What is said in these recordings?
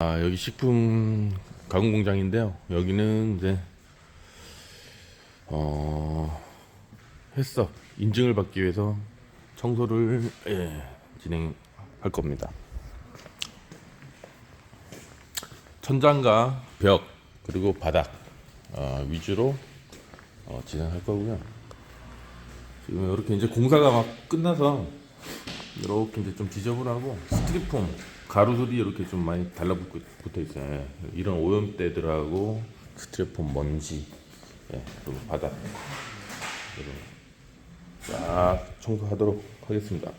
아, 여기 식품 가공 공장인데요. 여기는 이제 어 햇섭 인증을 받기 위해서 청소를 예, 진행할 겁니다. 천장과 벽 그리고 바닥 어, 위주로 어, 진행할 거고요. 지금 이렇게 이제 공사가 막 끝나서 이렇게 이제 좀 지저분하고 스티로폼 가루들이 이렇게 좀 많이 달라붙어 있어요. 예. 이런 오염때들하고 스티로폼 먼지 예, 그리고 바닥 이런 쫙 청소하도록 하겠습니다.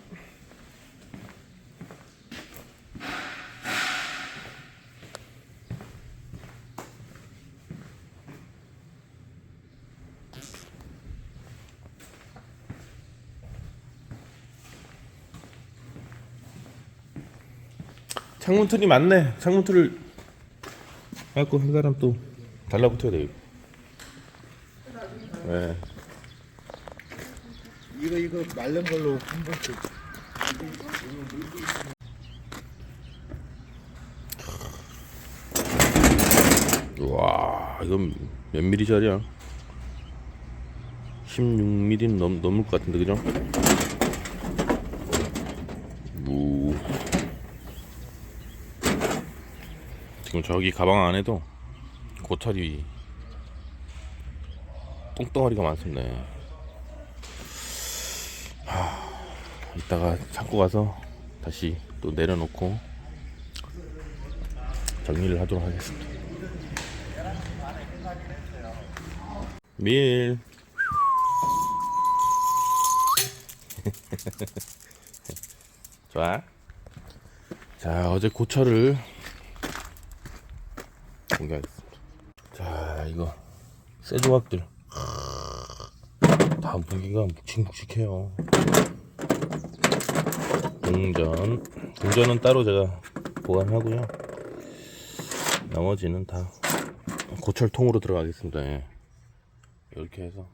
창문 틀이 많네. 창문 틀을 갖고 한 사람 또 달라붙어야 돼요. 네. 이거 이거 말른 걸로 한 번씩 와, 이건 몇 미리짜리야? 16mm 넘 넘을 것 같은데 그죠? 우. 지금 저기 가방 안에도 고철이 똥덩어리가 많습니다. 하, 이따가 창고 가서 다시 또 내려놓고 정리를 하도록 하겠습니다. 밀. 좋아. 자, 어제 고철을 공개하겠습니다. 자, 이거 새 조각들 다 무기가 묵직묵직해요. 동전, 동전은 따로 제가 보관하고요. 나머지는 다 고철통으로 들어가겠습니다. 예. 이렇게 해서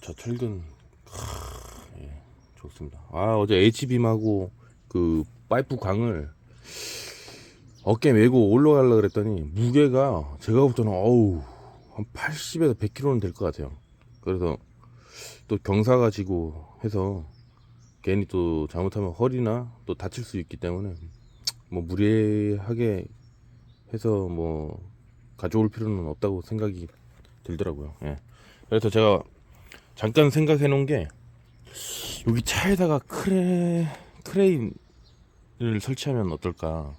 저 철근 크, 예, 좋습니다. 아 어제 H빔하고 그 파이프 광을 어깨 메고 올라가려 그랬더니 무게가 제가 볼 때는 어우 한 80에서 100kg는 될 것 같아요. 그래서 또 경사 가 지고 해서 괜히 또 잘못하면 허리나 또 다칠 수 있기 때문에 뭐 무리하게 해서 뭐 가져올 필요는 없다고 생각이 들더라고요. 예. 그래서 제가 잠깐 생각해 놓은 게 여기 차에다가 크레 크레인을 설치하면 어떨까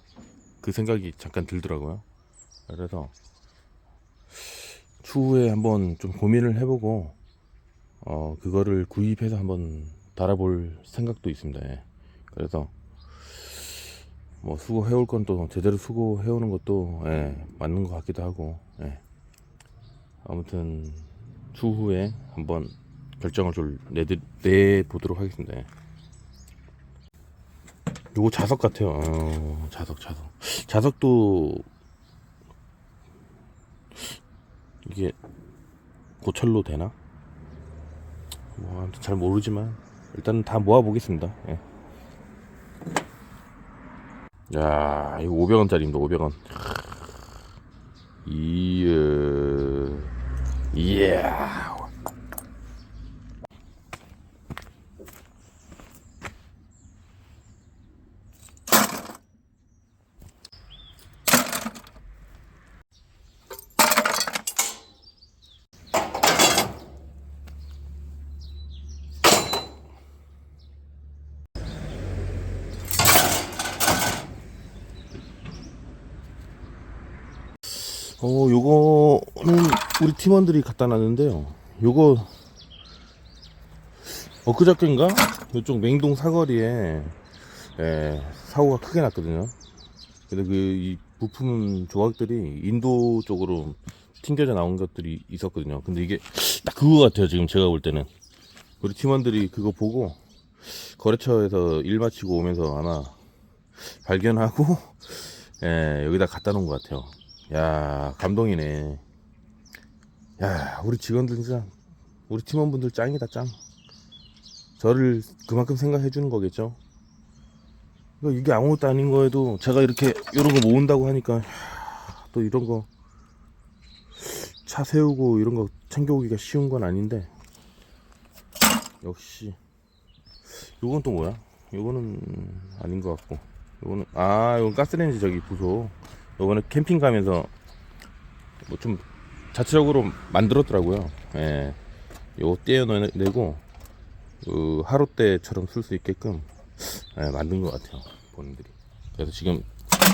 그 생각이 잠깐 들더라고요. 그래서 추후에 한번 좀 고민을 해보고 어 그거를 구입해서 한번 달아볼 생각도 있습니다. 예. 그래서 뭐 수고해올 건 또 제대로 수고해오는 것도 예, 맞는 것 같기도 하고 예. 아무튼 추후에 한번 결정을 좀 내드, 내보도록 하겠습니다. 예. 요거 자석 같아요. 어, 자석, 자석. 자석도 이게 고철로 되나? 뭐 아무튼 잘 모르지만 일단 다 모아 보겠습니다. 예. 야, 이거 500원짜리입니다. 500원. 이야. 이야. 어, 요거는 우리 팀원들이 갖다 놨는데요. 요거 엊그저께인가? 요쪽 맹동 사거리에 예, 사고가 크게 났거든요. 근데 그 이 부품 조각들이 인도 쪽으로 튕겨져 나온 것들이 있었거든요. 근데 이게 딱 그거 같아요. 지금 제가 볼 때는 우리 팀원들이 그거 보고 거래처에서 일 마치고 오면서 아마 발견하고 예, 여기다 갖다 놓은 것 같아요. 야 감동이네. 야 우리 직원들 진짜 우리 팀원분들 짱이다 짱. 저를 그만큼 생각해 주는 거겠죠? 그러니까 이게 아무것도 아닌 거에도 제가 이렇게 이런 거 모은다고 하니까 또 이런 거 차 세우고 이런 거 챙겨오기가 쉬운 건 아닌데. 역시. 요건 또 뭐야? 요거는 아닌 것 같고. 요거는 아 이건 가스레인지 저기 부소 요거는 캠핑 가면서 뭐 좀 자체적으로 만들었더라고요. 예. 요거 떼어내고 그 하루 때처럼 쓸 수 있게끔 예, 만든 것 같아요 본인들이. 그래서 지금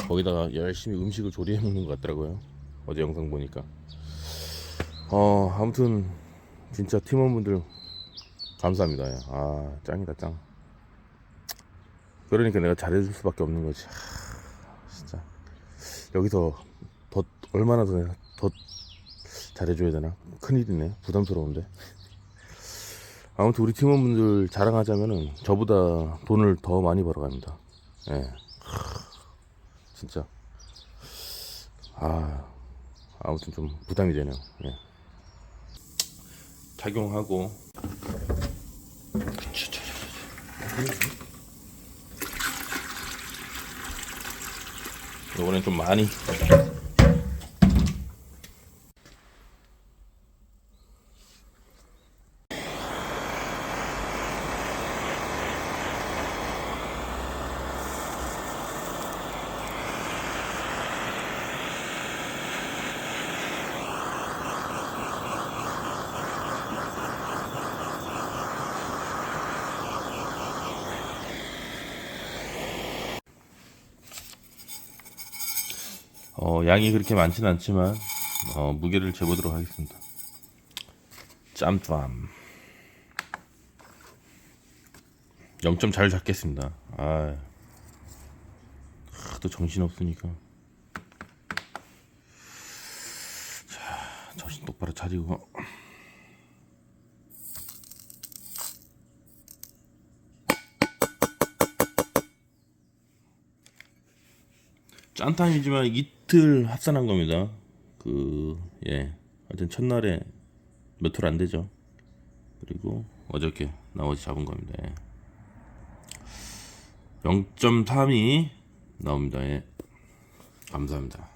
거기다가 열심히 음식을 조리해 먹는 것 같더라고요 어제 영상 보니까. 어 아무튼 진짜 팀원분들 감사합니다. 예. 아 짱이다 짱. 그러니까 내가 잘해줄 수밖에 없는 거지 여기서 더 얼마나 더, 더 잘해줘야 되나? 큰일이네. 부담스러운데. 아무튼 우리 팀원분들 자랑하자면은 저보다 돈을 더 많이 벌어갑니다. 예. 하, 진짜. 아 아무튼 좀 부담이 되네요. 예. 착용하고 요번엔 좀 많이 어, 양이 그렇게 많지는 않지만 어, 무게를 재보도록 하겠습니다. 짬짬 0점 잘 잡겠습니다. 아, 또 정신 없으니까. 자, 정신 똑바로 차리고. 짠탕이지만 이틀 합산한 겁니다. 그, 예. 하여튼 첫날에 몇 톨 안 되죠. 그리고 어저께 나머지 잡은 겁니다. 예. 0.3이 나옵니다. 예. 감사합니다.